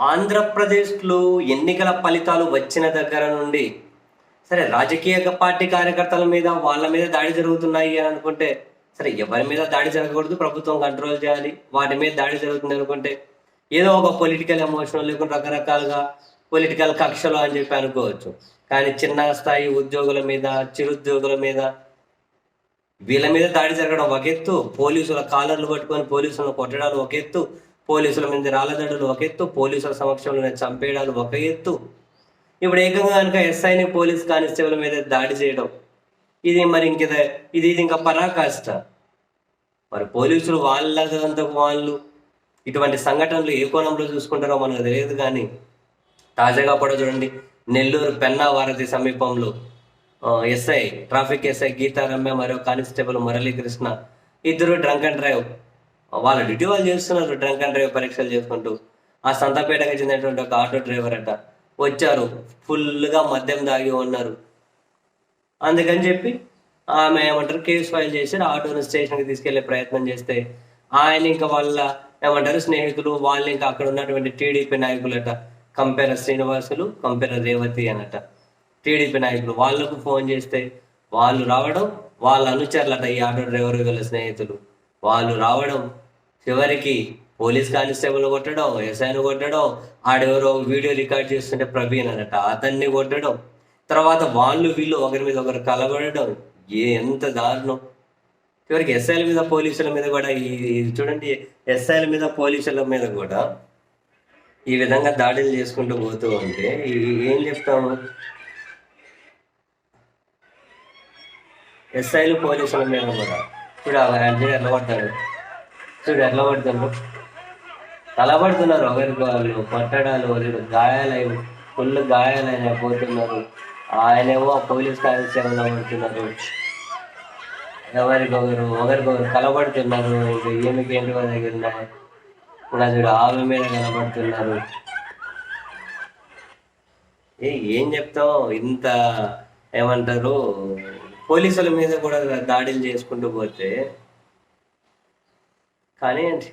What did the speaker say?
ఆంధ్రప్రదేశ్లో ఎన్నికల ఫలితాలు వచ్చిన దగ్గర నుండి సరే రాజకీయ పార్టీ కార్యకర్తల మీద వాళ్ళ మీద దాడి జరుగుతున్నాయి అని అనుకుంటే సరే ఎవరి మీద దాడి జరగకూడదు ప్రభుత్వం కంట్రోల్ చేయాలి వాటి మీద దాడి జరుగుతుంది అనుకుంటే ఏదో ఒక పొలిటికల్ ఎమోషన్ లేకుండా రకరకాలుగా పొలిటికల్ కక్షలు అని చెప్పి అనుకోవచ్చు. కానీ చిన్న స్థాయి ఉద్యోగుల మీద చిరుద్యోగుల మీద వీళ్ళ మీద దాడి జరగడం ఒక ఎత్తు పోలీసుల కాలర్లు పట్టుకొని పోలీసులను కొట్టడాలు ఒక ఎత్తు పోలీసుల మీద రాళ్ళదడులు ఒక ఎత్తు పోలీసుల సమక్షంలో చంపేయడాలు ఒక ఎత్తు. ఇప్పుడు ఏకంగా కనుక ఎస్ఐని పోలీస్ కానిస్టేబుల్ మీద దాడి చేయడం ఇది మరి ఇంక ఇది ఇది ఇంకా పరాకాష్ట. మరి పోలీసులు వాళ్ళంతకు వాళ్ళు. ఇటువంటి సంఘటనలు ఏ కోణంలో చూసుకుంటారో మనకు తెలియదు కానీ తాజాగా కూడా చూడండి నెల్లూరు పెన్నా వారధి సమీపంలో ఎస్ఐ ట్రాఫిక్ ఎస్ఐ గీతారమ్య మరియు కానిస్టేబుల్ మురళీకృష్ణ ఇద్దరు డ్రంక్ అండ్ డ్రైవ్ వాళ్ళు డ్యూటీ వాళ్ళు చేస్తున్నారు డ్రంక్ అండ్ డ్రైవ్ పరీక్షలు చేసుకుంటూ. ఆ సంతపేటకి చెందినటువంటి ఒక ఆటో డ్రైవర్ అట వచ్చారు ఫుల్గా మద్యం దాగి ఉన్నారు. అందుకని చెప్పి ఆమె ఏమంటారు కేసు ఫైల్ చేసి ఆటోను స్టేషన్కి తీసుకెళ్ళే ప్రయత్నం చేస్తే ఆయన ఇంకా వాళ్ళ ఏమంటారు స్నేహితులు వాళ్ళు ఇంకా అక్కడ ఉన్నటువంటి టీడీపీ నాయకులట కంపెర శ్రీనివాసులు కంపెర రేవతి అనట టీడీపీ నాయకులు వాళ్ళకు ఫోన్ చేస్తే వాళ్ళు రావడం వాళ్ళ అనుచరులట ఈ ఆటో డ్రైవర్ వీళ్ళ స్నేహితులు. వాళ్ళు రావడం చివరికి పోలీస్ కానిస్టేబుల్ కొట్టడం ఎస్ఐను కొట్టడం ఆడెవరో వీడియో రికార్డ్ చేస్తుంటే ప్రవీణ్ అనట అతన్ని కొట్టడం తర్వాత వాళ్ళు వీళ్ళు ఒకరి మీద ఒకరు కలబడడం ఏ ఎంత దారుణం. చివరికి ఎస్ఐల మీద పోలీసుల మీద కూడా ఈ చూడండి ఎస్ఐల మీద పోలీసుల మీద కూడా ఈ విధంగా దాడులు చేసుకుంటూ పోతూ ఉంటే ఏం చెప్తాము? ఎస్ఐలు పోలీసుల మీద కూడా. ఇప్పుడు ఆ చూడు ఎట్లా పడతాడు చూడు ఎట్లా పడుతున్నారు తలబడుతున్నారు ఒకరికి వాళ్ళు కొట్టడాలు ఒకరికి గాయాలై ఫుల్ గాయాలైన పోతున్నారు. ఆయనేమో పోలీస్ పోలీస్ కానిస్టేబుల్ పడుతున్నారు. ఎవరికొకరు ఒకరికొకరు కలబడుతున్నారు ఇంకా ఈమెకి ఏంటి దగ్గర ఉన్నాయి ఇంకా చూడు ఆమె మీద కనబడుతున్నారు ఏ ఏం చెప్తావు? ఇంత ఏమంటారు? పోలీసుల మీద కూడా దాడులు చేసుకుంటూ పోతే Can't.